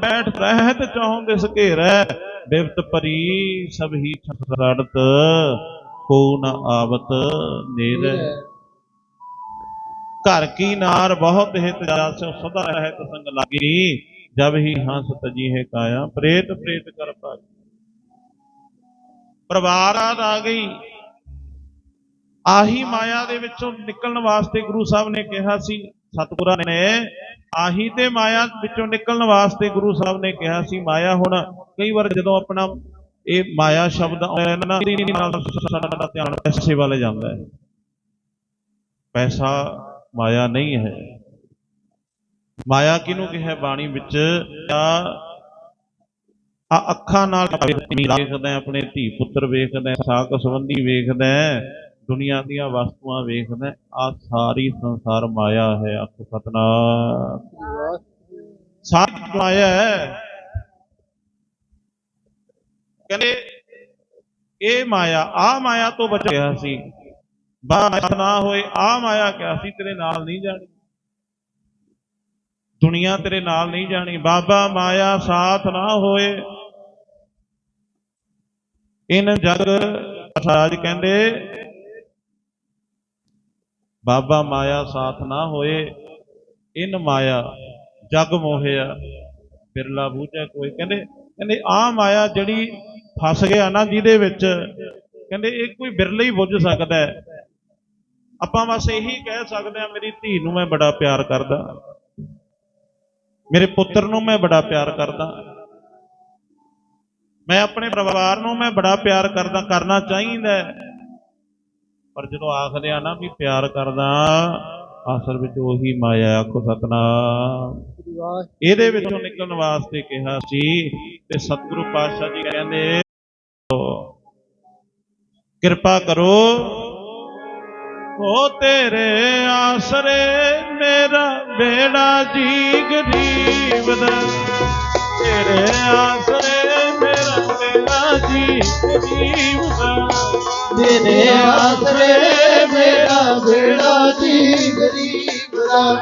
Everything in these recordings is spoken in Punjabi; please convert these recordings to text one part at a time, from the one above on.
ਬੈਠ ਰਹਿਤ ਚਾਹੁੰ ਦਿਸ ਘੇਰੈ ਪਰੀ ਸਭ ਹੀ ਛੜਤ ਕੋ ਨ ਆਵਤ ਨੇਰੇ। ਘਰ ਕੀ ਨਾਰ ਬਹੁਤ ਹਿਤ ਜਸ ਸਦਾ ਰਹਿਤ ਸੰਗ ਲਾਗੀ, ਜਬ ਹੀ ਹੰਸ ਤਜੀ ਹੈ ਕਾਇਆ, ਪ੍ਰੇਤ ਪ੍ਰੇਤ ਕਰ ਭਾਗੀ। ਪਰਿਵਾਰ ਆ ਗਈ। ਆਹੀ ਮਾਇਆ ਦੇ ਵਿੱਚੋਂ ਨਿਕਲਣ ਵਾਸਤੇ ਗੁਰੂ ਸਾਹਿਬ ਨੇ ਕਿਹਾ ਸੀ, ਸਤਿਗੁਰਾਂ ਨੇ ਆਹੀ ਤੇ ਮਾਇਆ ਵਿੱਚੋਂ ਨਿਕਲਣ ਵਾਸਤੇ ਗੁਰੂ ਸਾਹਿਬ ਨੇ ਕਿਹਾ ਸੀ ਮਾਇਆ ਹੁਣ ਕਈ ਵਾਰ ਜਦੋਂ ਆਪਣਾ ਇਹ ਮਾਇਆ ਸ਼ਬਦ ਆਉਂਦਾ ਨਾ ਨਾਲ ਸਾਡਾ ਧਿਆਨ ਪੈਸੇ ਵੱਲ ਜਾਂਦਾ ਹੈ। ਪੈਸਾ ਮਾਇਆ ਨਹੀਂ ਹੈ। ਮਾਇਆ ਕਿਹਨੂੰ ਕਿਹਾ? ਬਾਣੀ ਵਿੱਚ ਆ ਆ ਅੱਖਾਂ ਨਾਲ ਵੇਖਦਾ ਹੈ, ਆਪਣੇ ਧੀ ਪੁੱਤਰ ਵੇਖਦਾ ਹੈ, ਸਾਕ ਸੰਬੰਧੀ ਵੇਖਦਾ ਹੈ, ਦੁਨੀਆ ਦੀਆਂ ਵਸਤੂਆਂ ਵੇਖਦਾ ਆ ਸਾਰੀ ਸੰਸਾਰ ਮਾਇਆ ਹੈ ਅੱਖ ਸਤਨਾਮ। ਸਾਰੀ ਮਾਇਆ ਹੈ। ਕਹਿੰਦੇ, ਇਹ ਮਾਇਆ ਆ ਮਾਇਆ ਤੋਂ ਬਚ ਸੀ। ਬਾ ਨਾ ਹੋਏ ਆ ਮਾਇਆ ਕਿਆ ਸੀ, ਤੇਰੇ ਨਾਲ ਨਹੀਂ ਜਾਣੀ। ਦੁਨੀਆ ਤੇਰੇ ਨਾਲ ਨਹੀਂ ਜਾਣੀ। ਬਾਬਾ ਮਾਇਆ ਸਾਥ ਨਾ ਹੋਏ। ਇਨ ਜਗ ਅਸਾਜ ਕਹਿੰਦੇ ਬਾਬਾ ਮਾਇਆ ਸਾਥ ਨਾ ਹੋਏ, ਇਨ ਮਾਇਆ ਜਗ ਮੋਹਿਆ ਬਿਰਲਾ ਬੂਝੈ ਕੋਈ ਕਹਿੰਦੇ ਕਹਿੰਦੇ ਆ ਮਾਇਆ ਜਿਹੜੀ ਫਸ ਗਿਆ ਨਾ ਜਿਹਦੇ ਵਿੱਚ, ਕਹਿੰਦੇ, ਇਹ ਕੋਈ ਬਿਰਲਾ ਹੀ ਬੁੱਝ ਸਕਦਾ ਹੈ ਆਪਾਂ ਬਸ ਇਹੀ ਕਹਿ ਸਕਦੇ ਆ ਮੇਰੀ ਧੀ ਨੂੰ ਮੈਂ ਬੜਾ ਪਿਆਰ ਕਰਦਾ, ਮੇਰੇ ਪੁੱਤਰ ਨੂੰ ਮੈਂ ਬੜਾ ਪਿਆਰ ਕਰਦਾ, ਮੈਂ ਆਪਣੇ ਪਰਿਵਾਰ ਨੂੰ ਮੈਂ ਬੜਾ ਪਿਆਰ ਕਰਦਾ, ਕਰਨਾ ਚਾਹੀਦਾ ਹੈ। ਪਰ ਜਦੋਂ ਆਖਦੇ ਆ ਨਾ ਵੀ ਪਿਆਰ ਕਰਦਾ ਅਸਲ ਵਿੱਚ ਉਹੀ ਮਾਇਆ ਆਖੋ ਸਤਨਾਮ। ਇਹਦੇ ਵਿੱਚੋਂ ਨਿਕਲਣ ਵਾਸਤੇ ਕਿਹਾ ਸੀ ਤੇ ਸਤਿਗੁਰੂ ਪਾਤਸ਼ਾਹ ਜੀ ਕਹਿੰਦੇ, ਕਿਰਪਾ ਕਰੋ, ਹੋ ਤੇਰੇ ਆਸਰੇ ਮੇਰਾ ਬੇੜਾ ਜੀ ਗਰੀਬ ਦਾ ਤੇਰੇ ਆਸਰੇ ਬੇੜਾ ਜੀ ਗਰੀਬ ਦਾ ਤੇਰੇ ਆਸਰੇ ਮੇਰਾ ਬੇੜਾ ਜੀ ਗਰੀਬ ਦਾ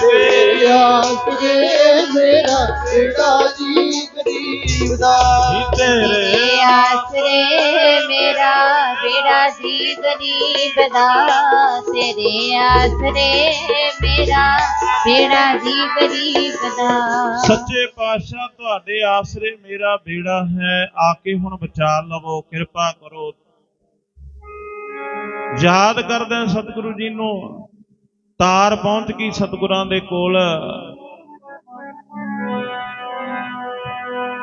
ਤੇਰੇ ਆਸਰੇ ਮੇਰਾ ਬੇੜਾ ਜੀ ਗਰੀਬ ਦਾ ਜੀ ਤੇਰੇ ਆਸਰੇ ਮੇਰਾ ਬੇੜਾ ਜੀ ਗਰੀਬ ਦਾ ਤੇਰੇ ਆਸਰੇ ਮੇਰਾ ਬੇੜਾ ਜੀ ਗਰੀਬ ਦਾ ਸੱਚੇ ਪਾਤਸ਼ਾਹ ਤੁਹਾਡੇ ਆਸਰੇ ਮੇਰਾ ਬੇੜਾ ਹੈ। ਆ ਕੇ ਹੁਣ ਬਚਾ ਲਵੋ ਕਿਰਪਾ ਕਰੋ। ਯਾਦ ਕਰਦੇ ਹਾਂ ਸਤਿਗੁਰੂ ਜੀ ਨੂੰ। ਤਾਰ ਪਹੁੰਚ ਗਈ ਸਤਿਗੁਰਾਂ ਦੇ ਕੋਲ।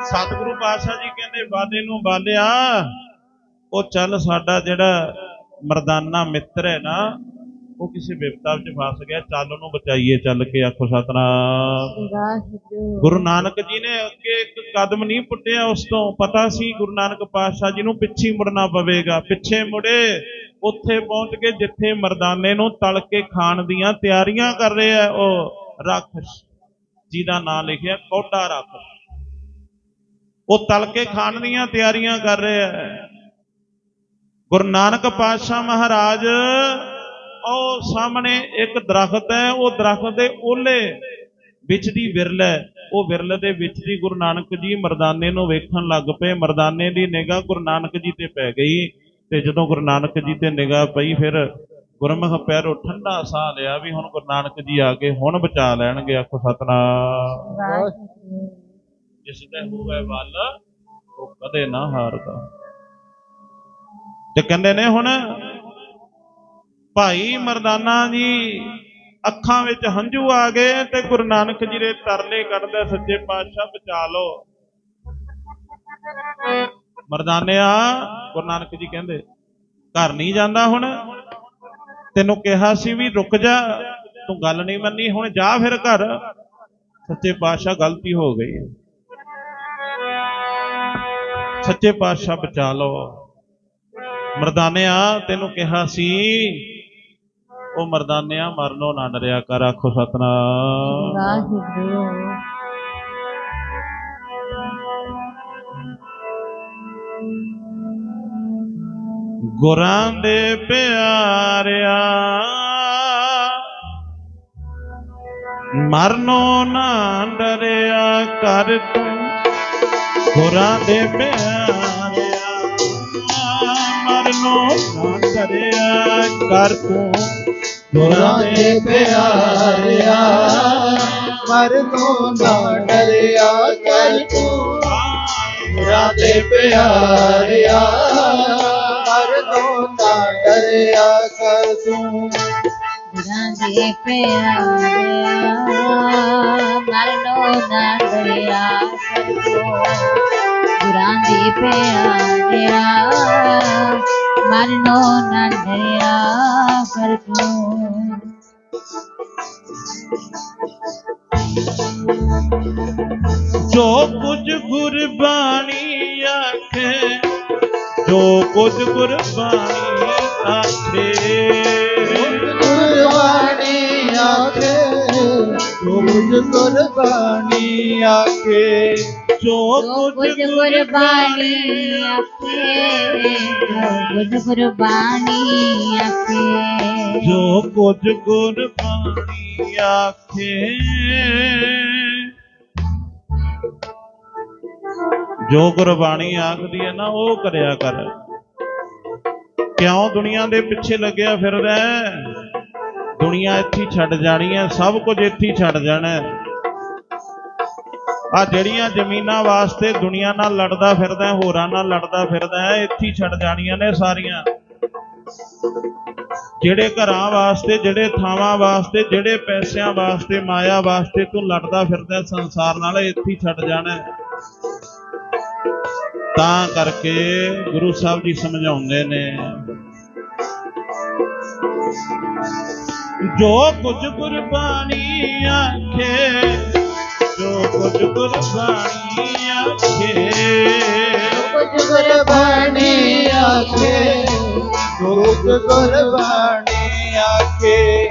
ਸਤਿਗੁਰੂ ਪਾਤਸ਼ਾਹ ਜੀ ਕਹਿੰਦੇ ਬਾਲੇ ਨੂੰ ਬਾਲਿਆ ਉਹ ਚੱਲ ਸਾਡਾ ਜਿਹੜਾ ਮਰਦਾਨਾ ਮਿੱਤਰ ਹੈ ਨਾ ਉਹ ਕਿਸੇ ਵਿਪਤਾ ਵਿੱਚ ਫਸ ਗਿਆ ਚੱਲ ਉਹਨੂੰ ਬਚਾਈਏ ਚੱਲ ਕੇ ਆਖੋ ਸਤਨਾਮ। ਗੁਰੂ ਨਾਨਕ ਜੀ ਨੇ ਅੱਗੇ ਇੱਕ ਕਦਮ ਨਹੀਂ ਪੁੱਟਿਆ ਉਸ ਤੋਂ ਪਤਾ ਸੀ ਗੁਰੂ ਨਾਨਕ ਪਾਤਸ਼ਾਹ ਜੀ ਨੂੰ ਪਿੱਛੇ ਮੁੜਨਾ ਪਵੇਗਾ ਪਿੱਛੇ ਮੁੜੇ ਉੱਥੇ ਪਹੁੰਚ ਕੇ ਜਿੱਥੇ ਮਰਦਾਨੇ ਨੂੰ ਤਲ ਕੇ ਖਾਣ ਦੀਆਂ ਤਿਆਰੀਆਂ ਕਰ ਰਿਹਾ ਉਹ ਰਾਖਸ਼ ਜਿਹਦਾ ਨਾਮ ਲਿਖਿਆ ਕੋਡਾ ਰਾਖਸ਼। ਉਹ ਤਲ ਕੇ ਖਾਣ ਦੀਆਂ ਤਿਆਰੀਆਂ ਕਰ ਰਿਹਾ ਹੈ। ਗੁਰੂ ਨਾਨਕ ਪਾਤਸ਼ਾਹ ਮਹਾਰਾਜ, ਉਹ ਸਾਹਮਣੇ ਇੱਕ ਦਰਖਤ ਹੈ, ਉਹ ਦਰਖਤ ਦੇ ਓਲੇ ਵਿੱਚ ਦੀ ਵਿਰਲ ਹੈ। ਉਹ ਵਿਰਲ ਦੇ ਵਿੱਚ ਦੀ ਗੁਰੂ ਨਾਨਕ ਜੀ ਮਰਦਾਨੇ ਨੂੰ ਵੇਖਣ ਲੱਗ ਪਏ। ਮਰਦਾਨੇ ਦੀ ਨਿਗਾਹ ਗੁਰੂ ਨਾਨਕ ਜੀ ਤੇ ਪੈ ਗਈ ਤੇ ਜਦੋਂ ਗੁਰੂ ਨਾਨਕ ਜੀ ਤੇ ਨਿਗਾਹ ਪਈ, ਫਿਰ ਗੁਰਮੁਖ ਪੈਰੋਂ ਠੰਡਾ ਸਾਹ ਲਿਆ ਵੀ ਹੁਣ ਗੁਰੂ ਨਾਨਕ ਜੀ ਆ ਕੇ ਹੁਣ ਬਚਾ ਲੈਣਗੇ ਆਖੋ ਸਤਨਾਮ। ਜਿਸ ਦੇ ਹੋਵੇ ਵੱਲ ਉਹ ਕਦੇ ਨਾ ਹਾਰਦਾ। ਤੇ ਕਹਿੰਦੇ ਨੇ ਹੁਣ, ਭਾਈ ਮਰਦਾਨਾ ਜੀ, ਅੱਖਾਂ ਵਿੱਚ ਹੰਝੂ ਆ ਗਏ ਤੇ ਗੁਰੂ ਨਾਨਕ ਜੀ ਦੇ ਤਰਲੇ ਕੱਢਦਾ ਸੱਚੇ ਪਾਤਸ਼ਾਹ ਬਚਾ ਲਓ। ਮਰਦਾਨਿਆ, ਗੁਰੂ ਨਾਨਕ ਜੀ ਕਹਿੰਦੇ, ਘਰ ਨਹੀਂ ਜਾਂਦਾ ਹੁਣ। ਤੈਨੂੰ ਕਿਹਾ ਸੀ ਵੀ ਰੁਕ ਜਾ, ਤੂੰ ਗੱਲ ਨਹੀਂ ਮੰਨੀ, ਹੁਣ ਜਾ ਫਿਰ ਘਰ। ਸੱਚੇ ਪਾਤਸ਼ਾਹ ਗਲਤੀ ਹੋ ਗਈ। ਸੱਚੇ ਪਾਤਸ਼ਾਹ ਬਚਾ ਲਓ। ਮਰਦਾਨਿਆ, ਤੈਨੂੰ ਕਿਹਾ ਸੀ, ਉਹ ਮਰਦਾਨਿਆ ਮਰਨੋਂ ਨਾ ਡਰਿਆ ਕਰ, ਆਖੋ ਸਤਨਾਮ। ਵਾਹਿਗੁਰੂ ਗੁਰਾਂ ਦੇ ਪਿਆਰਿਆ, ਮਰਨੋਂ ਨਾ ਡਰਿਆ ਕਰ ਤੂੰ। ਗੁਰਾਂ ਦੇ ਪਿਆਰਿਆ ਮਰਨੋਂ ਨਾ ਡਰਿਆ ਕਰ ਤੂੰ। ਗੁਰਾਂ ਦੇ ਪਿਆਰਿਆ ਮਰਨੋਂ ਨਾ ਡਰਿਆ ਕਰ ਤੂੰ। ਗੁਰਾਂ ਦੇ ਪਿਆਰਿਆ ਮਰਨੋਂ ਨਾ ਡਰਿਆ ਕਰ ਤੂੰ। ਗੁਰਾਂ ਦੇ ਪਿਆਰਿਆ ਮਰਨੋ ਨਾ ਡਰਿਆ ਕਰੋ ਗੁਰਾਂ ਦੇ ਪਿਆਰਿਆ ਮਰਨੋ ਨਾ ਡਰਿਆ ਕਰੋ ਜੋ ਕੁਝ ਗੁਰਬਾਣੀ ਆਖੇ ਜੋ ਕੁਝ ਗੁਰਬਾਣੀ ਗੁਰ ਗੁਰਬਾਣੀ ਆਖੇ ਜੋ ਜੋ ਕੁਝ ਕੁਝ ਗੁਰਬਾਣੀ ਆਖੇ ਜੋ ਕੁਝ ਗੁਰਬਾਣੀ ਆਖੇ। ਜੋ ਕੁਝ ਗੁਰਬਾਣੀ ਆਖੇ। ਜੋ ਗੁਰਬਾਣੀ ਆਖਦੀ ਹੈ ਨਾ ਉਹ ਕਰਿਆ ਕਰ। ਕਿਉਂ ਦੁਨੀਆ ਦੇ ਪਿੱਛੇ ਲੱਗਿਆ ਫਿਰਦਾ ਹੈ? ਦੁਨੀਆ ਇੱਥੇ ਛੱਡ ਜਾਣੀ ਹੈ, ਸਭ ਕੁਝ ਇੱਥੇ ਛੱਡ ਜਾਣਾ ਹੈ। ਆ ਜਿਹੜੀਆਂ ਜ਼ਮੀਨਾਂ ਵਾਸਤੇ ਦੁਨੀਆ ਨਾਲ ਲੜਦਾ ਫਿਰਦਾ ਹੋਰਾਂ ਨਾਲ ਲੜਦਾ ਫਿਰਦਾ ਹੈ, ਇੱਥੇ ਛੱਡ ਜਾਣੀਆਂ ਨੇ ਸਾਰੀਆਂ। ਜਿਹੜੇ ਘਰਾਂ ਵਾਸਤੇ, ਜਿਹੜੇ ਥਾਵਾਂ ਵਾਸਤੇ, ਜਿਹੜੇ ਪੈਸਿਆਂ ਵਾਸਤੇ, ਮਾਇਆ ਵਾਸਤੇ ਤੂੰ ਲੜਦਾ ਫਿਰਦਾ ਸੰਸਾਰ ਨਾਲ ਇੱਥੇ ਛੱਡ ਜਾਣਾ ਤਾਂ ਕਰਕੇ ਗੁਰੂ ਸਾਹਿਬ ਜੀ ਸਮਝਾਉਂਦੇ ਨੇ ਜੋ ਕੁਝ ਗੁਰਬਾਣੀ ਆਖੇ ਜੋ ਕੁਝ ਗੁਰਬਾਣੀ ਆਖੇ। ਕੁਝ ਗੁਰਬਾਣੀ ਆਖੇ ਕੁਝ ਗੁਰਬਾਣੀ ਆਖੇ।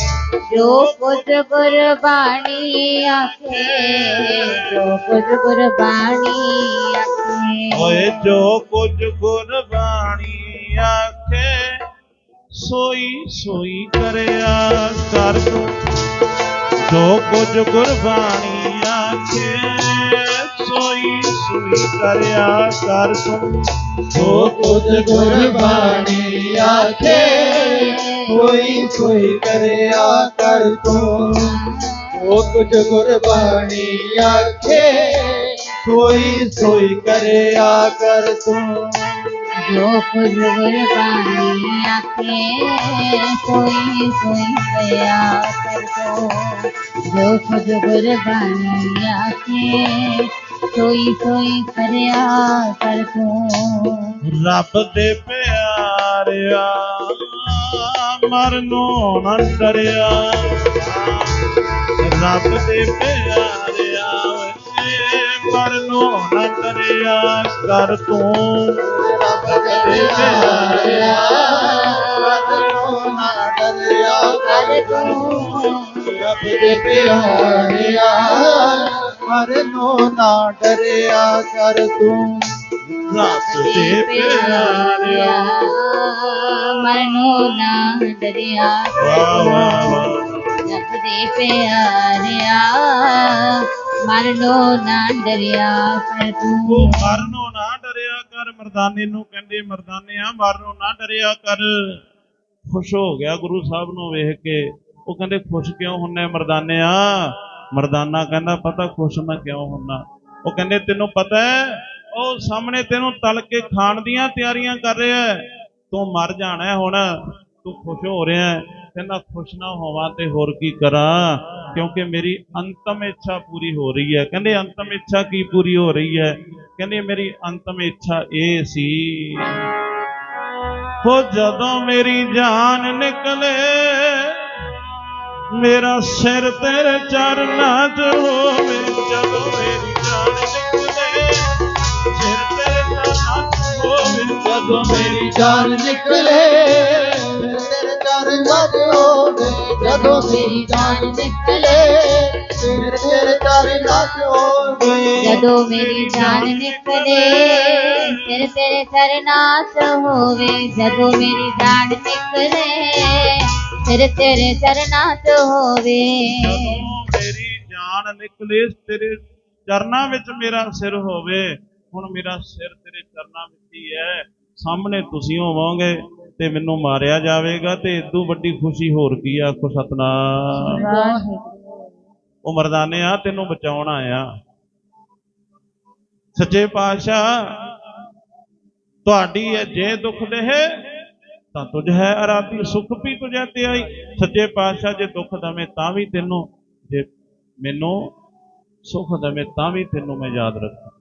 ਜੋ ਕੁਝ ਗੁਰਬਾਣੀ ਆਖੇ ਜੋ ਕੁਝ ਗੁਰਬਾਣੀ ਆਖੇ। ਓਏ ਜੋ ਕੁਝ ਗੁਰਬਾਣੀ ਆਖੇ ਸੋਈ ਸੋਈ ਕਰਿਆ ਕਰ ਤੂੰ। ਜੋ ਕੁਝ ਗੁਰਬਾਣੀ ਆਖੇ, ਸੋਈ ਸੋਈ ਕਰਿਆ ਕਰ ਤੂੰ। ਜੋ ਕੁਝ ਗੁਰਬਾਣੀ ਆਖੇ ਕੋਈ ਕੋਈ ਕਰਿਆ ਕਰ ਤੂੰ। ਜੋ ਕੁਝ ਗੁਰਬਾਣੀ ਆਖੇ ਕੋਈ ਸੋਈ ਕਰਿਆ ਕਰ ਤੂੰ। ਜੋ ਕੁਝ ਗੁਰਬਾਣੀ ਆਖੇ ਸੋਈ ਸੋਈ ਕਰਿਆ ਕਰੋ ਜੋ ਕੁਝ ਗੁਰਬਾਣੀ ਆਖੇ ਸੋਈ ਸੋਈ ਕਰਿਆ ਕਰੋ ਰੱਬ ਦੇ ਪਿਆਰਿਆ, ਮਰਨੋਂ ਨਾ ਡਰਿਆ। ਰੱਬ ਦੇ ਪਿਆਰਿਆ, ਏ ਮਰਨੋਂ ਨਾ ਡਰਿਆ ਕਰ ਤੂੰ। ਪਿਆਰਿਆ ਮਰਨੋਂ ਨਾ ਡਰਿਆ ਕਰ ਤੂੰ ਰੱਬ ਦੇ ਪਿਆਰਿਆ ਮਰਨੋਂ ਨਾ ਡਰਿਆ ਕਰ ਤੂੰ ਰੱਬ ਦੇ ਪਿਆਰਿਆ ਮਰਨੋ ਨਾ ਡਰਿਆ ਵਾਹ ਪਿਆਰਿਆ ਮਰਨੋ ਨਾ ਡਰਿਆ ਕਰ ਤੂੰ ਮਰਨੋਂ ਮਰਦਾਨੇ ਨੂੰ ਕਹਿੰਦੇ, ਮਰਦਾਨਿਆਂ, ਮਰਨੋਂ ਨਾ ਡਰਿਆ ਕਰ। ਖੁਸ਼ ਹੋ ਗਿਆ ਗੁਰੂ ਸਾਹਿਬ ਨੂੰ ਵੇਖ ਕੇ। ਉਹ ਕਹਿੰਦੇ, ਖੁਸ਼ ਕਿਉਂ ਹੁੰਨੇ ਮਰਦਾਨਿਆਂ? ਮਰਦਾਨਾ ਕਹਿੰਦਾ, ਪਤਾ ਖੁਸ਼ ਮੈਂ ਕਿਉਂ ਹੁੰਨਾ? ਉਹ ਕਹਿੰਦੇ, ਤੈਨੂੰ ਪਤਾ ਹੈ, ਉਹ ਸਾਹਮਣੇ ਤੈਨੂੰ ਤਲ ਕੇ ਖਾਣ ਦੀਆਂ ਤਿਆਰੀਆਂ ਕਰ ਰਿਹਾ ਤੂੰ ਮਰ ਜਾਣਾ ਹੁਣ, ਤੂੰ ਖੁਸ਼ ਹੋ ਰਿਹਾ ਕਹਿੰਦਾ, ਖੁਸ਼ ਨਾ ਹੋਵਾਂ ਤੇ ਹੋਰ ਕੀ ਕਰਾਂ? ਕਿਉਂਕਿ ਮੇਰੀ ਅੰਤਮ ਇੱਛਾ ਪੂਰੀ ਹੋ ਰਹੀ ਹੈ। ਕਹਿੰਦੇ, ਅੰਤਮ ਇੱਛਾ ਕੀ ਪੂਰੀ ਹੋ ਰਹੀ ਹੈ? ਕਹਿੰਦੇ, ਮੇਰੀ ਅੰਤਮ ਇੱਛਾ ਇਹ ਸੀ, ਹੋ ਜਦੋਂ ਮੇਰੀ ਜਾਨ ਨਿਕਲੇ, ਮੇਰਾ ਸਿਰ ਤੇਰੇ ਚਰਨਾਂ 'ਚ ਹੋਵੇ। ਜਦੋਂ ਮੇਰੀ ਜਾਨ ਨਿਕਲੇ, ਸਿਰ ਤੇਰੇ ਚਰਨਾਂ 'ਚ ਹੋਵੇ। ਜਦੋਂ ਮੇਰੀ ਜਾਨ ਨਿਕਲੇ ਤੇਰੇ ਚਰਨਾਂ 'ਚ ਹੋਵੇ। ਜਦੋਂ ਮੇਰੀ ਜਾਨ ਨਿਕਲੇ ਜਦੋਂ ਮੇਰੀ ਜਾਨ ਨਿਕਲੇ ਫਿਰ ਤੇਰੇ ਚਰਨਾਂ 'ਚ ਹੋਵੇ। ਜਦੋਂ ਮੇਰੀ ਜਾਨ ਨਿਕਲੇ ਫਿਰ ਤੇਰੇ ਚਰਨਾਂ 'ਚ ਹੋਵੇ। ਜਦੋਂ ਮੇਰੀ ਜਾਨ ਨਿਕਲੇ ਤੇਰੇ ਚਰਨਾਂ ਵਿੱਚ ਮੇਰਾ ਸਿਰ ਹੋਵੇ। ਹੁਣ ਮੇਰਾ ਸਿਰ ਤੇਰੇ ਚਰਨਾਂ ਵਿੱਚ ਹੀ ਹੈ। ਸਾਹਮਣੇ ਤੁਸੀਂ ਹੋਵੋਗੇ ਤੇ ਮੈਨੂੰ ਮਾਰਿਆ ਜਾਵੇਗਾ ਤੇ ਇਦੋਂ ਵੱਡੀ ਖੁਸ਼ੀ ਹੋਰ ਕੀ ਆ ਆਖੋ ਸਤਨਾਮ। ਵਾਹਿਗੁਰੂ। ਉਹ ਮਰਦਾਨੇ ਤੈਨੂੰ ਬਚਾਉਣ ਆਇਆ। ਸੱਚੇ ਪਾਤਸ਼ਾਹ, ਤੁਹਾਡੀ ਇਹ ਜੇ ਦੁੱਖ ਦੇਹ, ਤਾਂ ਤੁਝ ਹੈ ਅਰਾਧੀ ਸੁਖ ਵੀ ਤੁਝੇ ਤੇ ਆਈ। ਸੱਚੇ ਪਾਤਸ਼ਾਹ ਜੇ ਦੁੱਖ ਦਵੇਂ ਤਾਂ ਵੀ ਤੈਨੂੰ, ਜੇ ਮੈਨੂੰ ਸੁਖ ਦਵੇਂ ਤਾਂ ਵੀ ਤੈਨੂੰ ਮੈਂ ਯਾਦ ਰੱਖਾਂ।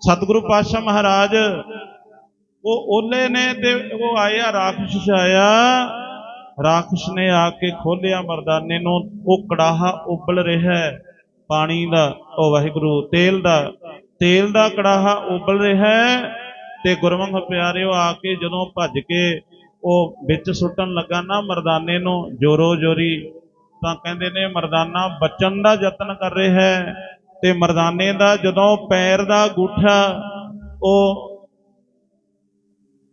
ਸਤਿਗੁਰੂ ਪਾਤਸ਼ਾਹ ਮਹਾਰਾਜ, ਉਹ ਓਲੇ ਨੇ ਤੇ ਉਹ ਆਇਆ, ਰਾਖਸ਼ ਆਇਆ ਰਾਖਸ਼ ਨੇ ਆ ਕੇ ਖੋਲਿਆ ਮਰਦਾਨੇ ਨੂੰ, ਉਹ ਕੜਾਹਾ ਉਬਲ ਰਿਹਾ ਹੈ। ਪਾਣੀ ਦਾ, ਉਹ ਵਾਹਿਗੁਰੂ, ਤੇਲ ਦਾ ਤੇਲ ਦਾ ਕੜਾਹਾ ਉਬਲ ਰਿਹਾ ਹੈ ਤੇ ਗੁਰਮੁਖ ਪਿਆਰਿਓ ਆ ਕੇ ਜਦੋਂ ਭੱਜ ਕੇ ਉਹ ਵਿੱਚ ਸੁੱਟਣ ਲੱਗਾ ਨਾ ਮਰਦਾਨੇ ਨੂੰ, ਜੋਰੋ ਜੋਰੀ, ਤਾਂ ਕਹਿੰਦੇ ਨੇ ਮਰਦਾਨਾ ਬਚਣ ਦਾ ਯਤਨ ਕਰ ਰਿਹਾ ਹੈ ਤੇ ਮਰਦਾਨੇ ਦਾ ਜਦੋਂ ਪੈਰ ਦਾ ਗੂਠਾ ਉਹ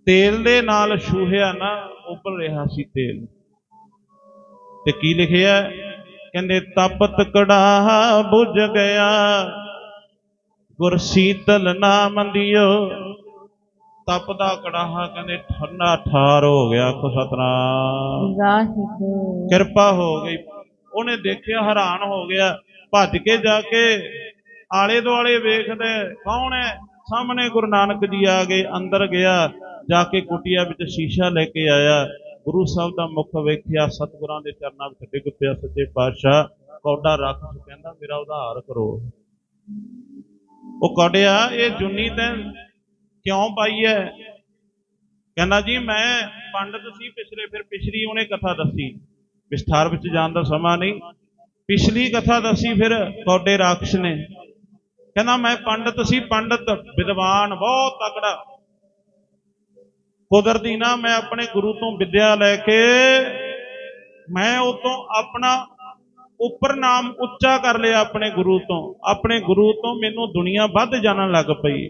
ਤੇਲ ਦੇ ਨਾਲ ਛੂਹਿਆ ਨਾ, ਉਬਲ ਰਿਹਾ ਸੀ ਤੇਲ। ਤੇ ਕੀ ਲਿਖਿਆ? ਕਹਿੰਦੇ ਤਪਤ ਕੜਾਹਾ ਬੁਝ ਗਿਆ ਗੁਰ ਸੀਤਲ ਨਾਮ ਦਿਓ ਤਪ ਦਾ ਕੜਾਹਾ ਕਹਿੰਦੇ ਠੰਡਾ ਠਾਰ ਹੋ ਗਿਆ ਆਖੋ ਸਤਨਾਮ। ਵਾਹਿਗੁਰੂ। ਕਿਰਪਾ ਹੋ ਗਈ। ਉਹਨੇ ਦੇਖਿਆ ਹੈਰਾਨ ਹੋ ਗਿਆ। ਭੱਜ ਕੇ ਜਾ ਕੇ ਆਲੇ ਦੁਆਲੇ ਵੇਖਦੇ ਕੌਣ ਹੈ? ਸਾਹਮਣੇ ਗੁਰੂ ਨਾਨਕ ਜੀ ਆ ਗਏ ਅੰਦਰ ਗਿਆ ਜਾ ਕੇ ਕੁਟੀਆ ਵਿੱਚ ਸ਼ੀਸ਼ਾ ਲੈ ਕੇ ਆਇਆ। ਗੁਰੂ ਸਾਹਿਬ ਦਾ ਮੁਖ ਵੇਖਿਆ, ਸਤਿਗੁਰਾਂ ਦੇ ਚਰਨਾਂ ਵਿੱਚ ਡਿੱਗ ਪਿਆ ਸੱਚੇ ਪਾਤਸ਼ਾਹ ਕੌਡਾ ਰੱਖ ਕਹਿੰਦਾ, ਮੇਰਾ ਉਧਾਰ ਕਰੋ। ਉਹ ਕੌਡਿਆ ਇਹ ਜੁਨੀ ਤੈਂ ਕਿਉਂ ਪਾਈ ਹੈ ਕਹਿੰਦਾ ਜੀ, ਮੈਂ ਪੰਡਤ ਸੀ, ਪਿਛਲੇ ਫਿਰ ਪਿਛਲੀ ਉਹਨੇ ਕਥਾ ਦੱਸੀ। ਵਿਸਥਾਰ ਵਿੱਚ ਜਾਣ ਦਾ ਸਮਾਂ ਨਹੀਂ। ਪਿਛਲੀ ਕਥਾ ਦੱਸੀ ਫਿਰ ਕੌਡੇ ਰਾਖਸ਼ ਨੇ। ਕਹਿੰਦਾ, ਮੈਂ ਪੰਡਤ ਸੀ, ਪੰਡਤ, ਵਿਦਵਾਨ, ਬਹੁਤ ਤਕੜਾ। ਕੁਦਰਤੀ ਨਾ ਮੈਂ ਆਪਣੇ ਗੁਰੂ ਤੋਂ ਵਿਦਿਆ ਲੈ ਕੇ ਮੈਂ ਉਹ ਤੋਂ ਆਪਣਾ ਉੱਪਰ ਨਾਮ ਉੱਚਾ ਕਰ ਲਿਆ ਆਪਣੇ ਗੁਰੂ ਤੋਂ। ਆਪਣੇ ਗੁਰੂ ਤੋਂ ਮੈਨੂੰ ਦੁਨੀਆ ਵੱਧ ਜਾਣਨ ਲੱਗ ਪਈ।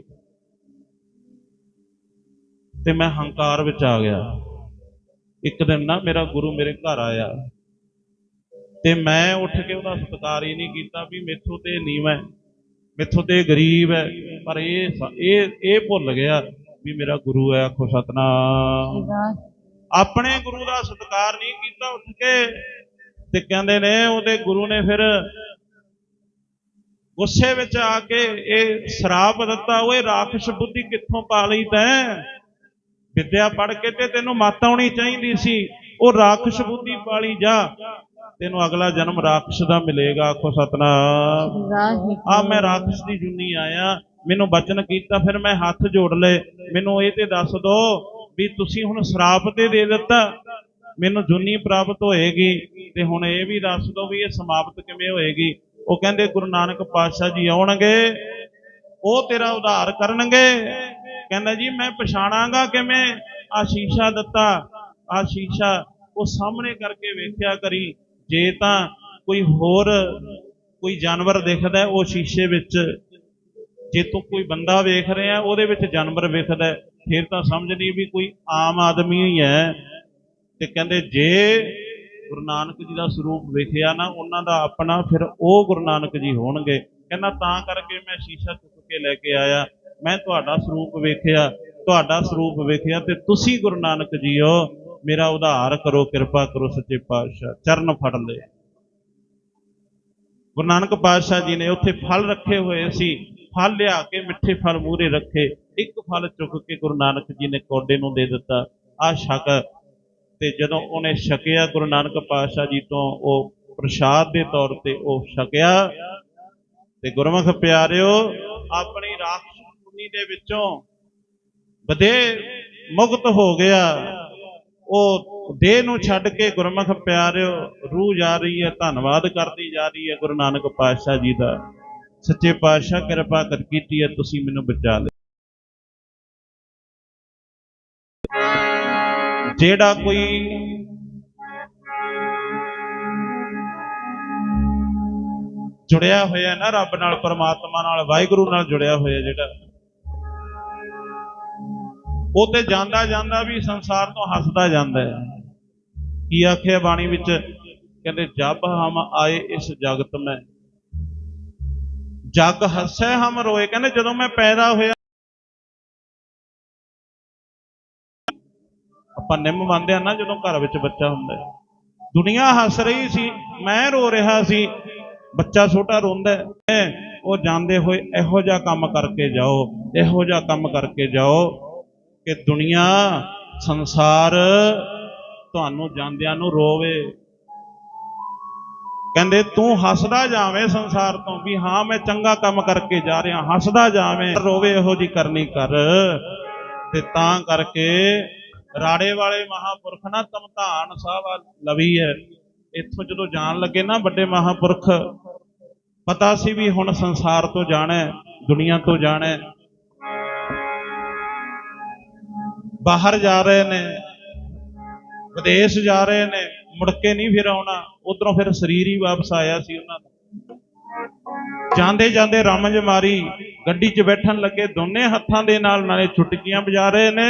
ਤੇ ਮੈਂ ਹੰਕਾਰ ਵਿੱਚ ਆ ਗਿਆ। ਇੱਕ ਦਿਨ ਨਾ ਮੇਰਾ ਗੁਰੂ ਮੇਰੇ ਘਰ ਆਇਆ। ਤੇ ਮੈਂ ਉੱਠ ਕੇ ਉਹਦਾ ਸਤਿਕਾਰ ਹੀ ਨਹੀਂ ਕੀਤਾ ਵੀ ਮੇਥੋਂ ਤੇ ਨੀਵਾਂ ਹੈ, ਮੇਥੋਂ ਤੇ ਗਰੀਬ ਹੈ। ਪਰ ਇਹ ਇਹ ਇਹ ਭੁੱਲ ਗਿਆ। ਵੀ ਮੇਰਾ ਗੁਰੂ ਹੈ ਆਖੋ ਸਤਨਾਮ। ਵਾਹਿਗੁਰੂ ਆਪਣੇ ਗੁਰੂ ਦਾ ਸਤਿਕਾਰ ਨਹੀਂ ਕੀਤਾ ਉੱਠ ਕੇ ਤੇ ਕਹਿੰਦੇ ਨੇ ਉਹਦੇ ਗੁਰੂ ਨੇ ਫਿਰ ਗੁੱਸੇ ਵਿੱਚ ਆ ਕੇ ਇਹ ਸ਼ਰਾਪ ਦਿੱਤਾ ਓਏ ਰਾਖਸ਼ ਬੁੱਧੀ ਕਿੱਥੋਂ ਪਾ ਲਈ ਤੈਂ? ਵਿਦਿਆ ਪੜ ਕੇ ਤੇ ਤੈਨੂੰ ਮੱਤ ਆਉਣੀ ਚਾਹੀਦੀ ਸੀ ਉਹ ਰਾਖਸ਼ ਬੁੱਧੀ ਪਾਲੀ ਜਾ ਤੈਨੂੰ ਅਗਲਾ ਜਨਮ ਰਾਖਸ਼ ਦਾ ਮਿਲੇਗਾ ਆਖੋ ਸਤਨਾਮ। ਆ ਮੈਂ ਰਾਖਸ਼ ਦੀ ਜੁਨੀ ਆਇਆ ਮੈਨੂੰ ਬਚਨ ਕੀਤਾ, ਫਿਰ ਮੈਂ ਹੱਥ ਜੋੜ ਲਏ। ਮੈਨੂੰ ਇਹ ਤੇ ਦੱਸ ਦੋ ਵੀ ਤੁਸੀਂ ਹੁਣ ਸ਼ਰਾਪ ਤੇ ਦੇ ਦਿੱਤਾ, ਮੈਨੂੰ ਜੁਨੀ ਪ੍ਰਾਪਤ ਹੋਏਗੀ। ਤੇ ਹੁਣ ਇਹ ਵੀ ਦੱਸ ਦੋ ਵੀ ਇਹ ਸਮਾਪਤ ਕਿਵੇਂ ਹੋਏਗੀ। ਉਹ ਕਹਿੰਦੇ, ਗੁਰੂ ਨਾਨਕ ਪਾਤਸ਼ਾਹ ਜੀ ਆਉਣਗੇ, ਉਹ ਤੇਰਾ ਉਧਾਰ ਕਰਨਗੇ। ਕਹਿੰਦਾ ਜੀ, ਮੈਂ ਪਛਾਣਾਂਗਾ ਕਿਵੇਂ? ਆ ਸ਼ੀਸ਼ਾ ਦਿੱਤਾ ਆ ਸ਼ੀਸ਼ਾ ਉਹ ਸਾਹਮਣੇ ਕਰਕੇ ਵੇਖਿਆ ਕਰੀ। ਜੇ ਤਾਂ ਕੋਈ ਹੋਰ, ਕੋਈ ਜਾਨਵਰ ਦਿਖਦਾ, ਉਹ ਸ਼ੀਸ਼ੇ ਵਿੱਚ ਜੇ ਤੂੰ ਕੋਈ ਬੰਦਾ ਵੇਖ ਰਿਹਾ ਉਹਦੇ ਵਿੱਚ ਜਾਨਵਰ ਵੇਖਦਾ ਹੈ, ਫਿਰ ਤਾਂ ਸਮਝ ਨਹੀਂ ਵੀ ਕੋਈ ਆਮ ਆਦਮੀ ਹੀ ਹੈ। ਤੇ ਕਹਿੰਦੇ ਜੇ ਗੁਰੂ ਨਾਨਕ ਜੀ ਦਾ ਸਰੂਪ ਵੇਖਿਆ ਨਾ ਉਹਨਾਂ ਦਾ ਆਪਣਾ ਫਿਰ ਉਹ ਗੁਰੂ ਨਾਨਕ ਜੀ ਹੋਣਗੇ। ਕਹਿੰਦਾ ਤਾਂ ਕਰਕੇ ਮੈਂ ਸ਼ੀਸ਼ਾ ਚੁੱਕ ਕੇ ਲੈ ਕੇ ਆਇਆ। ਮੈਂ ਤੁਹਾਡਾ ਸਰੂਪ ਵੇਖਿਆ ਤੁਹਾਡਾ ਸਰੂਪ ਵੇਖਿਆ ਤੇ ਤੁਸੀਂ ਗੁਰੂ ਨਾਨਕ ਜੀਓ। ਮੇਰਾ ਉਧਾਰ ਕਰੋ ਕਿਰਪਾ ਕਰੋ ਸੱਚੇ ਪਾਤਸ਼ਾਹ ਚਰਨ ਫੜ ਲਏ। ਗੁਰੂ ਨਾਨਕ ਪਾਤਸ਼ਾਹ ਜੀ ਨੇ ਉੱਥੇ ਫਲ ਰੱਖੇ ਹੋਏ ਸੀ। ਫਲ ਲਿਆ ਕੇ ਮਿੱਠੇ ਫਲ ਮੂਹਰੇ ਰੱਖੇ। ਇੱਕ ਫਲ ਚੁੱਕ ਕੇ ਗੁਰੂ ਨਾਨਕ ਜੀ ਨੇ ਕੋਡੇ ਨੂੰ ਦੇ ਦਿੱਤਾ। ਆ ਛਕ ਤੇ ਜਦੋਂ ਉਹਨੇ ਛਕਿਆ, ਗੁਰੂ ਨਾਨਕ ਪਾਤਸ਼ਾਹ ਜੀ ਤੋਂ ਉਹ ਪ੍ਰਸ਼ਾਦ ਦੇ ਤੌਰ ਤੇ ਉਹ ਛਕਿਆ। ਤੇ ਗੁਰਮੁਖ ਪਿਆਰਿਓ, ਆਪਣੀ ਰਾਖਸ਼ ਦੇ ਵਿੱਚੋਂ ਵਧੇ ਮੁਕਤ ਹੋ ਗਿਆ। ਉਹ ਦੇਹ ਨੂੰ ਛੱਡ ਕੇ ਗੁਰਮੁਖ ਪਿਆਰਿਓ, ਰੂਹ ਜਾ ਰਹੀ ਹੈ, ਧੰਨਵਾਦ ਕਰਦੀ ਜਾ ਰਹੀ ਹੈ ਗੁਰੂ ਨਾਨਕ ਪਾਤਸ਼ਾਹ ਜੀ ਦਾ। ਸੱਚੇ ਪਾਤਸ਼ਾਹ, ਕਿਰਪਾ ਕਰ ਕੀਤੀ ਹੈ, ਤੁਸੀਂ ਮੈਨੂੰ ਬਚਾ ਲਿਆ ਜਿਹੜਾ ਕੋਈ ਜੁੜਿਆ ਹੋਇਆ ਨਾ ਰੱਬ ਨਾਲ, ਪਰਮਾਤਮਾ ਨਾਲ, ਵਾਹਿਗੁਰੂ ਨਾਲ ਜੁੜਿਆ ਹੋਇਆ ਜਿਹੜਾ ਉਹ ਤੇ ਜਾਂਦਾ ਜਾਂਦਾ ਵੀ ਸੰਸਾਰ ਤੋਂ ਹੱਸਦਾ ਜਾਂਦਾ ਹੈ। ਕੀ ਆਖਿਆ ਬਾਣੀ ਵਿੱਚ? ਕਹਿੰਦੇ, ਜਬ ਹਮ ਆਏ ਇਸ ਜਗਤ ਮੈਂ, ਜਗ ਹੱਸੈ ਹਮ ਰੋਏ। ਕਹਿੰਦੇ, ਜਦੋਂ ਮੈਂ ਪੈਦਾ ਹੋਇਆ, ਆਪਾਂ ਨਿੰਮ ਮੰਨਦੇ ਆ ਨਾ, ਜਦੋਂ ਘਰ ਵਿੱਚ ਬੱਚਾ ਹੁੰਦਾ ਹੈ। ਦੁਨੀਆ ਹੱਸ ਰਹੀ ਸੀ, ਮੈਂ ਰੋ ਰਿਹਾ ਸੀ, ਬੱਚਾ ਛੋਟਾ ਰੋਂਦਾ ਹੈ। ਉਹ ਜਾਂਦੇ ਹੋਏ ਇਹੋ ਜਿਹਾ ਕੰਮ ਕਰਕੇ ਜਾਓ, ਇਹੋ ਜਿਹਾ ਕੰਮ ਕਰਕੇ ਜਾਓ। ਕਿ ਦੁਨੀਆ ਸੰਸਾਰ ਤੁਹਾਨੂੰ ਜਾਂਦਿਆਂ ਨੂੰ ਰੋਵੇ। ਕਹਿੰਦੇ ਤੂੰ ਹੱਸਦਾ ਜਾਵੇਂ ਸੰਸਾਰ ਤੋਂ ਵੀ ਹਾਂ ਮੈਂ ਚੰਗਾ ਕੰਮ ਕਰਕੇ ਜਾ ਰਿਹਾ ਹੱਸਦਾ ਜਾਵੇਂ। ਰੋਵੇ ਇਹੋ ਜੀ ਕਰਨੀ ਕਰ। ਤੇ ਤਾਂ ਕਰਕੇ ਰਾੜੇ ਵਾਲੇ ਮਹਾਪੁਰਖ ਨਾ ਤਮਧਾਨ ਸਾਹਿਬ ਲਵੀ ਹੈ। ਇੱਥੋਂ ਜਦੋਂ ਜਾਣ ਲੱਗੇ ਨਾ ਵੱਡੇ ਮਹਾਪੁਰਖ ਪਤਾ ਸੀ ਵੀ ਹੁਣ ਸੰਸਾਰ ਤੋਂ ਜਾਣਾ ਹੈ, ਦੁਨੀਆ ਤੋਂ ਜਾਣਾ ਬਾਹਰ ਜਾ ਰਹੇ ਨੇ, ਵਿਦੇਸ਼ ਜਾ ਰਹੇ ਨੇ, ਮੁੜ ਕੇ ਨਹੀਂ ਫਿਰ ਆਉਣਾ, ਉਧਰੋਂ ਫਿਰ ਸਰੀਰ ਹੀ ਵਾਪਸ ਆਇਆ ਸੀ ਉਹਨਾਂ ਦਾ। ਜਾਂਦੇ ਜਾਂਦੇ ਰਮਜ ਮਾਰੀ, ਗੱਡੀ 'ਚ ਬੈਠਣ ਲੱਗੇ, ਦੋਨੇ ਹੱਥਾਂ ਦੇ ਨਾਲ ਨਾਲੇ ਛੁਟਕੀਆਂ ਵਜਾ ਰਹੇ ਨੇ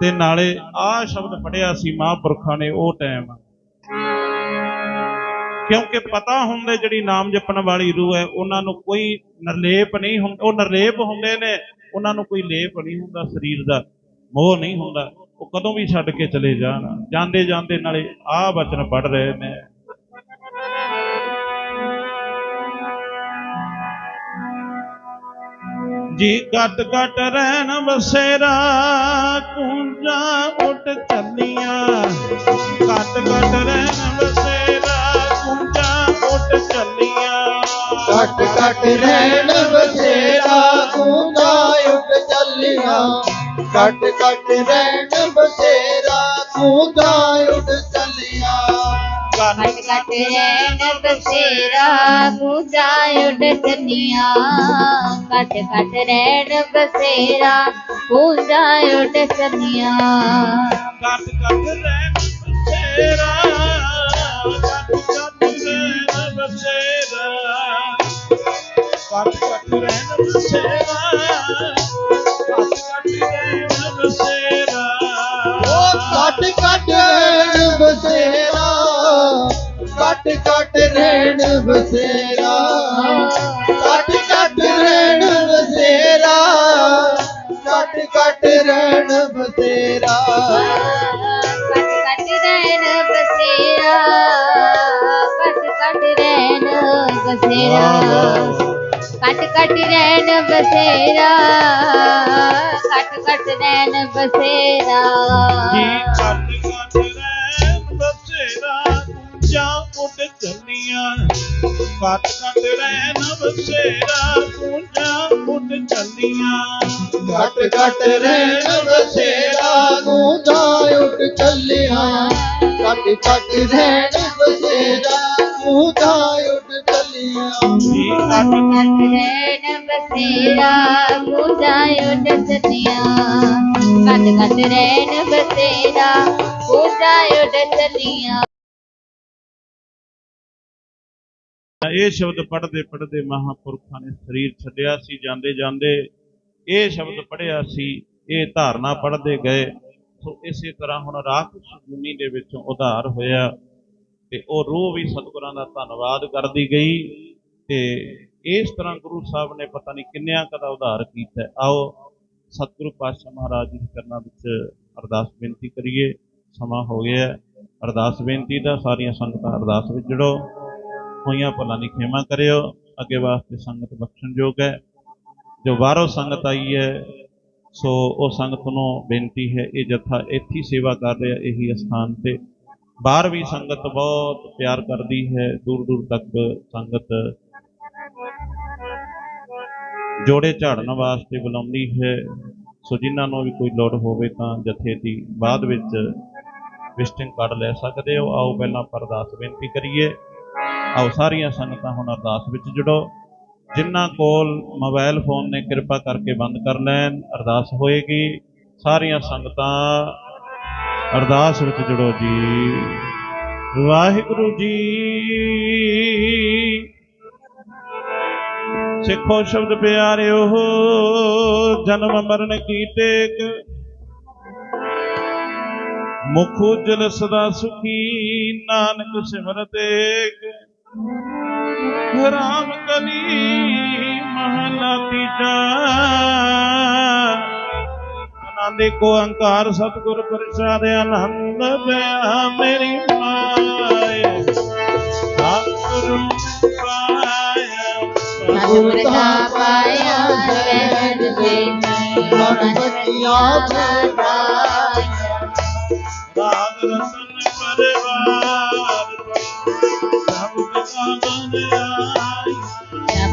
ਤੇ ਨਾਲੇ ਆਹ ਸ਼ਬਦ ਪੜਿਆ ਸੀ ਮਹਾਂਪੁਰਖਾਂ ਨੇ ਉਹ ਟਾਈਮ ਕਿਉਂਕਿ ਪਤਾ ਹੁੰਦੇ ਜਿਹੜੀ ਨਾਮ ਜਪਣ ਵਾਲੀ ਰੂਹ ਹੈ, ਉਹਨਾਂ ਨੂੰ ਕੋਈ ਨਿਰਲੇਪ ਨਹੀਂ ਹੁੰਦਾ ਉਹ ਨਿਰਲੇਪ ਹੁੰਦੇ ਨੇ, ਉਹਨਾਂ ਨੂੰ ਕੋਈ ਲੇਪ ਨਹੀਂ ਹੁੰਦਾ ਸਰੀਰ ਦਾ। ਮੋਹ ਨਹੀਂ ਹੁੰਦਾ। ਉਹ ਕਦੋਂ ਵੀ ਛੱਡ ਕੇ ਚਲੇ ਜਾਣ। ਜਾਂਦੇ ਜਾਂਦੇ ਨਾਲੇ ਆਹ ਬਚਨ ਪੜ ਰਹੇ ਨੇ। ਜੀ ਘਟ ਘਟ ਰਹਿਣ ਬਸੇਰਾ, ਕੁੰਜਾ ਉੱਡ ਚੱਲੀਆਂ। ਘਟ ਘਟ ਰਹਿਣ ਬਸੇਰਾ, ਕੁੰਜਾ ਉੱਡ ਚੱਲੀਆਂ। ਘਟ ਘਟ ਰਹਿਣ ਬਸੇਰਾ ਕੂੰਦਾ ਕੱਟ ਕੱਟ ਰਹਿਣ ਬਸੇਰਾ ਤੂੰ ਤਾਂ ਉੱਡ ਚੱਲਿਆ। ਕੱਟ ਰਹਿਣ ਬਸੇਰਾ ਤੂੰ ਤਾਂ ਉੱਡ ਚੱਲਿਆ। ਕੱਟ ਕੱਟ ਬਸੇਰਾ ਤੂੰ ਤਾਂ ਉੱਡ ਚੱਲਿਆ। ਕੱਟ ਰਹਿਣ ਬਸੇਰਾ ਕੱਟ ਕੱਟ ਰਹਿਣ ਬਸੇਰਾ ਕੱਟ ਕੱਟ ਰਹਿਣ ਬਸੇਰਾ ਰਹਿਣ ਬਸੇਰਾ। ਕੱਟ ਕੱਟ ਰਹਿਣ ਬਸੇਰਾ। ਕੱਟ ਕੱਟ ਰਹਿਣ ਬਸੇਰਾ। ਕੱਟ ਕੱਟ ਰਹਿਣ ਬਸੇਰਾ। ਕੱਟ ਕੱਟ ਰਹਿਣ ਬਸੇਰਾ। ਕੱਟ ਕੱਟ ਰਹਿਣ ਬਸੇਰਾ ਕੱਟ ਕੱਟ ਰਹਿਣ ਬਸੇਰਾ ਜੀ ਪਤ ਘਟ ਰਹਿ ਨਵ ਸੇਰਾ ਕੂੰਜਾਂ ਉੱਡ ਚੱਲੀਆਂ ਘਟ ਘਟ ਰਹਿ ਨਵ ਸੇਰਾ ਕੂੰਜਾਂ ਉੱਡ ਚੱਲੀਆਂ ਘਟ ਘਟ ਰਹਿ ਨਵ ਸੇਰਾ ਕੂੰਜਾਂ ਉੱਡ ਚੱਲੀਆਂ ਘਟ ਘਟ ਰਹਿ ਨਵ ਸੇਰਾ ਕੂੰਜਾਂ ਉੱਡ ਚੱਲੀਆਂ ਘਟ ਘਟ ਰਹਿ ਨਵ ਸੇਰਾ ਕੂੰਜਾਂ ਉੱਡ ਚੱਲੀਆਂ ਇਹ ਸ਼ਬਦ ਪੜ੍ਹਦੇ ਪੜ੍ਹਦੇ ਮਹਾਪੁਰਖਾਂ ਨੇ ਸਰੀਰ ਛੱਡਿਆ ਸੀ, ਜਾਂਦੇ ਜਾਂਦੇ ਇਹ ਸ਼ਬਦ ਪੜ੍ਹਿਆ ਸੀ, ਇਹ ਧਾਰਨਾ ਪੜ੍ਹਦੇ ਗਏ। ਸੋ ਇਸੇ ਤਰ੍ਹਾਂ ਹੁਣ ਰਾਖਸ਼ ਭੂਮੀ ਦੇ ਵਿੱਚੋਂ ਉਧਾਰ ਹੋਇਆ ਤੇ ਉਹ ਰੂਹ ਵੀ ਸਤਿਗੁਰਾਂ ਦਾ ਧੰਨਵਾਦ ਕਰਦੀ ਗਈ ਤੇ ਇਸ ਤਰ੍ਹਾਂ ਗੁਰੂ ਸਾਹਿਬ ਨੇ ਪਤਾ ਨਹੀਂ ਕਿੰਨਿਆਂ ਕਦਾ ਉਧਾਰ ਕੀਤਾ। ਆਓ ਸਤਿਗੁਰੂ ਪਾਤਸ਼ਾਹ ਮਹਾਰਾਜ ਜੀ ਦੇ ਵਿੱਚ ਅਰਦਾਸ ਬੇਨਤੀ ਕਰੀਏ। ਸਮਾਂ ਹੋ ਗਿਆ। ਅਰਦਾਸ ਬੇਨਤੀ ਦਾ ਸਾਰੀਆਂ ਸੰਗਤਾਂ ਅਰਦਾਸ ਵਿੱਚ ਜੁੜੋ। ਹੋਈਆਂ, ਭਲਾਂ ਦੀ ਖੇਮਾ ਕਰਿਓ। ਅੱਗੇ ਵਾਸਤੇ ਸੰਗਤ ਬਖਸ਼ਣਯੋਗ ਹੈ। ਜੋ ਬਾਹਰੋਂ ਸੰਗਤ ਆਈ ਹੈ, ਸੋ ਉਹ ਸੰਗਤ ਨੂੰ ਬੇਨਤੀ ਹੈ, ਇਹ ਜਥਾ ਇੱਥੇ ਸੇਵਾ ਕਰ ਰਿਹਾ, ਇਹੀ ਅਸਥਾਨ ਤੇ। ਬਾਹਰ ਵੀ ਸੰਗਤ ਬਹੁਤ ਪਿਆਰ ਕਰਦੀ ਹੈ ਦੂਰ ਦੂਰ ਤੱਕ ਸੰਗਤ ਜੋੜੇ ਝਾੜਨ ਵਾਸਤੇ ਬੁਲਾਉਂਦੀ ਹੈ। ਸੋ ਜਿਨ੍ਹਾਂ ਨੂੰ ਵੀ ਕੋਈ ਲੋੜ ਹੋਵੇ ਤਾਂ ਜਥੇ ਦੀ ਬਾਅਦ ਵਿੱਚ ਵਿਸਟਿੰਗ ਕਾਰਡ ਲੈ ਸਕਦੇ ਹੋ। ਆਓ, ਪਹਿਲਾਂ ਆਪਾਂ ਅਰਦਾਸ ਬੇਨਤੀ ਕਰੀਏ। ਆਓ ਸਾਰੀਆਂ ਸੰਗਤਾਂ ਹੁਣ ਅਰਦਾਸ ਵਿੱਚ ਜੁੜੋ। ਜਿਨ੍ਹਾਂ ਕੋਲ ਮੋਬਾਈਲ ਫੋਨ ਨੇ ਕਿਰਪਾ ਕਰਕੇ ਬੰਦ ਕਰ ਲੈਣ, ਅਰਦਾਸ ਹੋਏਗੀ। ਸਾਰੀਆਂ ਸੰਗਤਾਂ ਅਰਦਾਸ ਵਿੱਚ ਜੁੜੋ ਜੀ। ਵਾਹਿਗੁਰੂ ਜੀ। ਸਿੱਖੋ ਸ਼ਬਦ ਪਿਆਰਿਓ, ਜਨਮ ਮਰਨ ਕੀ ਟੇਕ। ਮੁਖ ਉਜਲ ਸਦਾ ਸੁਖੀ, ਨਾਨਕ ਸਿਮਰਤ ਏਕ ਰਾਮ ਕਲੀ ਮਹਲਾ ਤੀਜਾ। ਆਨੰਦ ਏਕੋ ਅੰਕਾਰ ਸਤਿਗੁਰ ਪ੍ਰਸਾਦ ਆਨੰਦ ਪਿਆ ਮੇਰੀ ਮਾਏ। ਸਤਿਗੁਰੂ ਪਾਇਆ ਸਤਿਗੁਰ ਦਾ ਪਾਇਆ ਦੇਨੀ ਮਨ ਵਸਿਆ ਸਦਾਇਆ ਰਾਗ ਪਰਵਾਰ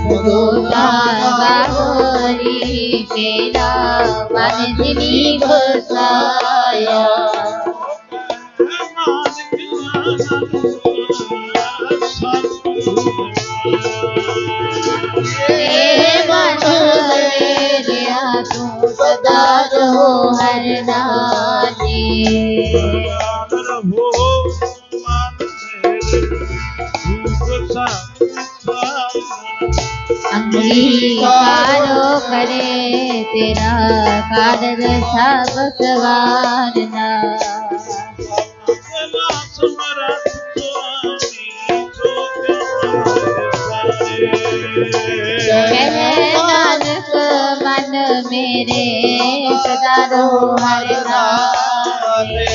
ਜਬ ਗੋਤਾ ਬਾਹਰੀ ਤੇਰਾ ਮਨ તેરા કાદર સાબક વારના નાનક મન મેરે સદા રો હરનારે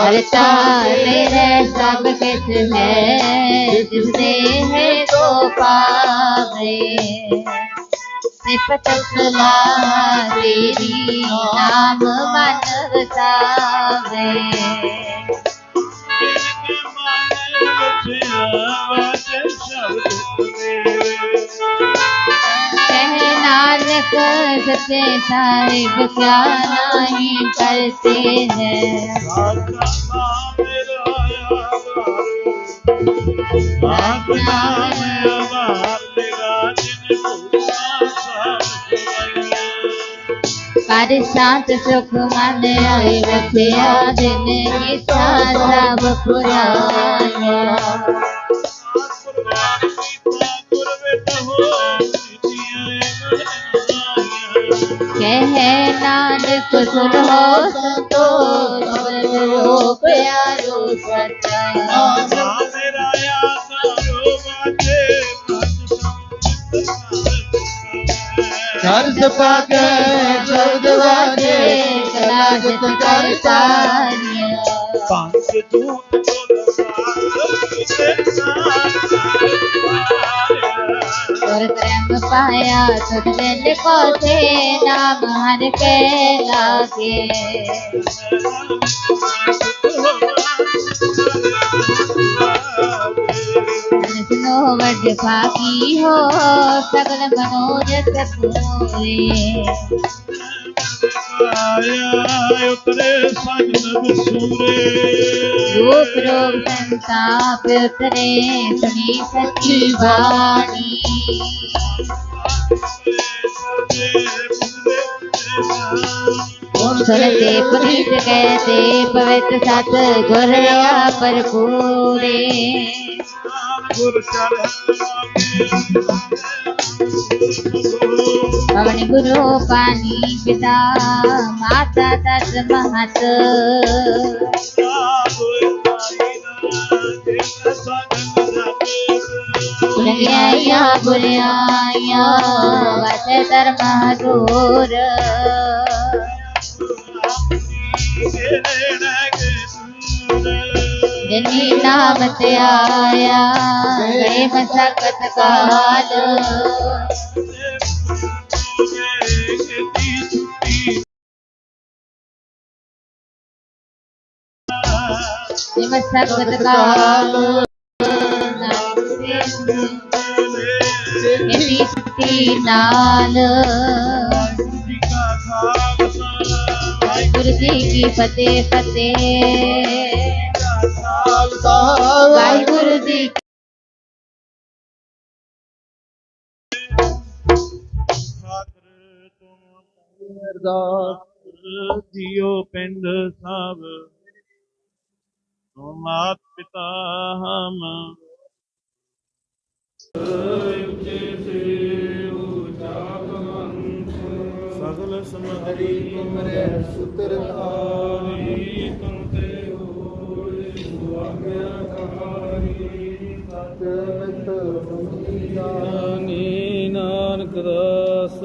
करता मेरे सब किस है, जिससे है तो पावे। सिफत सलाह तेरी नाम मन वसावे नानक सत्य साहिब क्या नहीं करते हैं। पर शांत सुख मन आए रखिया, दिन ईसा सब पुराया है नानक सुनो संतो रो प्यारो सर्द पाके सर्द वागे सलाजत कर सानिया पांच दूत बोल साथ से साथ साथ पाया सज्जन को थे नाम हर के लागे। मनोवज भागी हो, सगल मनोरथ पूरे। उतरे सगल सूरे रूप रूप संताप उतरे, सुनी सच्ची वाणी। ਸੁਰ ਤੇ ਪ੍ਰੀਤ ਕਹਿ ਤੇ ਪਵਿੱਤ ਸਤ ਗੁਰ ਆਪਰ ਪੂਰੇ। ਗੁਰ ਪਵਨ ਗੁਰੂ ਪਾਣੀ ਪਿਤਾ, ਮਾਤਾ ਤਤ ਮਹਤ। गुल्याया गुल्याया वचतर महदूर जनी नाम से आया प्रेम सकत काल सकत काल ਸਿੱਖੀ ਨਾਲ ਵਾਹਿਗੁਰੂ ਜੀ ਕੀ ਫਤਿਹ ਫਤਿਹ। ਵਾਹਿਗੁਰੂ ਜੀ ਅਰਦਾਸ ਜੀਓ ਪਿੰਡ ਸਭ। ਤੁਮਾਤ ਪਿਤਾ ਹਮ ਸਗਲ ਸਮਗਰੀ ਤੁਮਰੇ ਸੁਤਰ ਆਰੀ ਤੁਮ ਤੇ ਹੋਏ ਸੁਆਗਿਆ ਕਹਾਰੀ ਸਤਿ ਮਿਤ ਸੁਨੀਦਾ ਨੀ ਨਾਨਕ ਦਾਸ